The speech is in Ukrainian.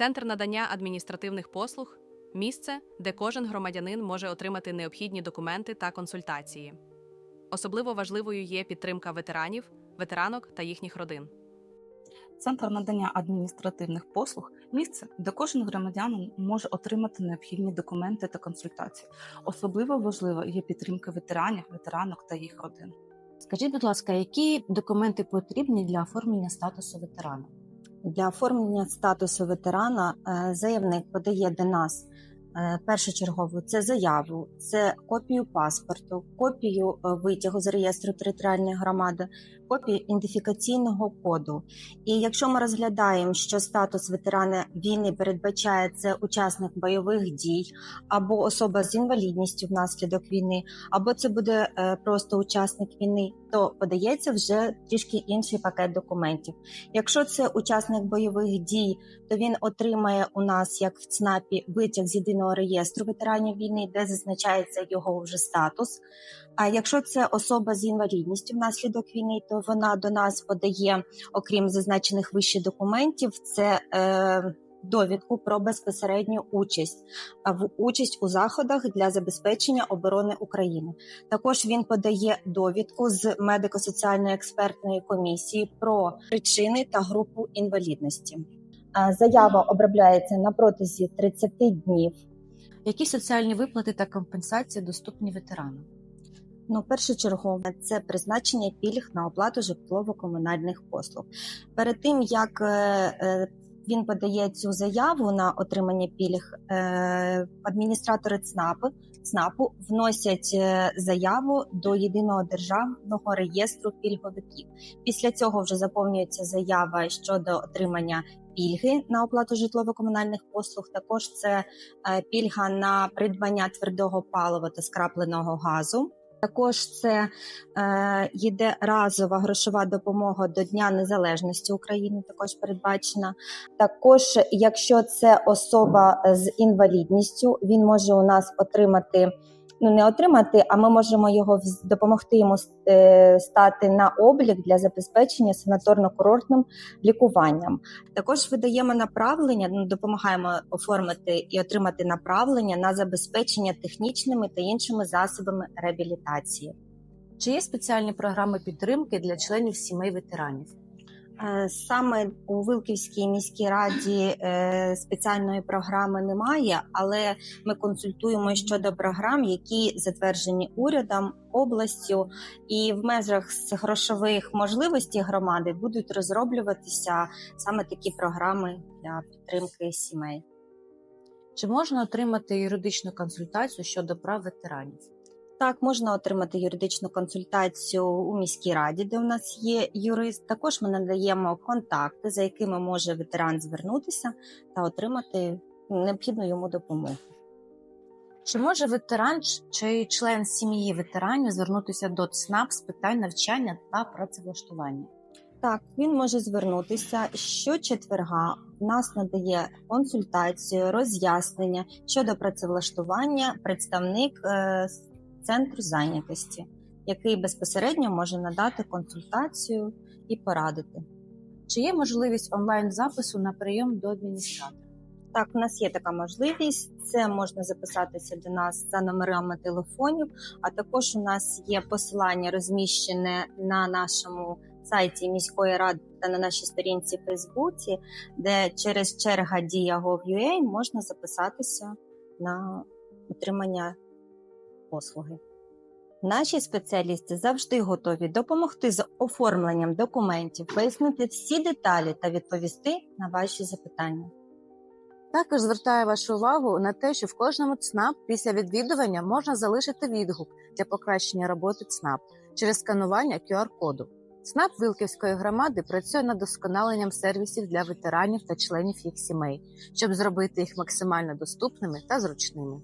Центр надання адміністративних послуг місце, де кожен громадянин може отримати необхідні документи та консультації. Особливо важливою є підтримка ветеранів, ветеранок та їхніх родин. Центр надання адміністративних послуг місце, де кожен громадянин може отримати необхідні документи та консультації. Особливо важлива є підтримка ветеранів, ветеранок та їх родин. Скажіть, будь ласка, які документи потрібні для оформлення статусу ветерана? Для оформлення статусу ветерана е, заявник подає до нас першочергово це заяву, це копію паспорту, копію е, витягу з реєстру територіальної громади, копію ідентифікаційного коду. І якщо ми розглядаємо, що статус ветерана війни передбачає це учасник бойових дій або особа з інвалідністю внаслідок війни, або це буде е, просто учасник війни, то подається вже трішки інший пакет документів. Якщо це учасник бойових дій, то він отримає у нас, як в ЦНАПі, витяг з єдиного реєстру ветеранів війни, де зазначається його вже статус. А якщо це особа з інвалідністю внаслідок війни, то вона до нас подає, окрім зазначених вище документів, це е, довідку про безпосередню участь в участь у заходах для забезпечення оборони України. Також він подає довідку з медико-соціальної експертної комісії про причини та групу інвалідності. Заява обробляється на протязі 30 днів. Які соціальні виплати та компенсації доступні ветеранам? Ну, першочергово це призначення пільг на оплату житлово-комунальних послуг. Перед тим як е, е, він подає цю заяву на отримання пільг, е, адміністратори ЦНАПу, ЦНАПу вносять заяву до єдиного державного реєстру пільговиків. Після цього вже заповнюється заява щодо отримання пільги на оплату житлово-комунальних послуг. Також це е, пільга на придбання твердого палива та скрапленого газу. Також це е, йде разова грошова допомога до Дня Незалежності України, також передбачена. Також, якщо це особа з інвалідністю, він може у нас отримати. Ну, не отримати, а ми можемо його допомогти йому е, стати на облік для забезпечення санаторно-курортним лікуванням. Також видаємо направлення, ну, допомагаємо оформити і отримати направлення на забезпечення технічними та іншими засобами реабілітації. Чи є спеціальні програми підтримки для членів сімей ветеранів? Е, Саме у Вилківській міській раді е, спеціальної програми немає, але ми консультуємо щодо програм, які затверджені урядом, областю, і в межах грошових можливостей громади будуть розроблюватися саме такі програми для підтримки сімей. Чи можна отримати юридичну консультацію щодо прав ветеранів? Так, можна отримати юридичну консультацію у міській раді, де у нас є юрист. Також ми надаємо контакти, за якими може ветеран звернутися та отримати необхідну йому допомогу. Чи може ветеран чи член сім'ї ветеранів звернутися до ЦНАП з питань навчання та працевлаштування? Так, він може звернутися щочетверга. В нас надає консультацію, роз'яснення щодо працевлаштування представник е, центру зайнятості, який безпосередньо може надати консультацію і порадити. Чи є можливість онлайн запису на прийом до адміністратора? Так, у нас є така можливість. Це можна записатися до нас за номерами телефонів. А також у нас є посилання розміщене на нашому сайті міської ради та на нашій сторінці в Фейсбуці, де через черга дія Gov.ua можна записатися на отримання послуги. Наші спеціалісти завжди готові допомогти з оформленням документів, пояснити всі деталі та відповісти на ваші запитання. Також звертаю вашу увагу на те, що в кожному ЦНАП після відвідування можна залишити відгук для покращення роботи ЦНАП через сканування QR-коду. ЦНАП Вилківської громади працює над досконаленням сервісів для ветеранів та членів їх сімей, щоб зробити їх максимально доступними та зручними.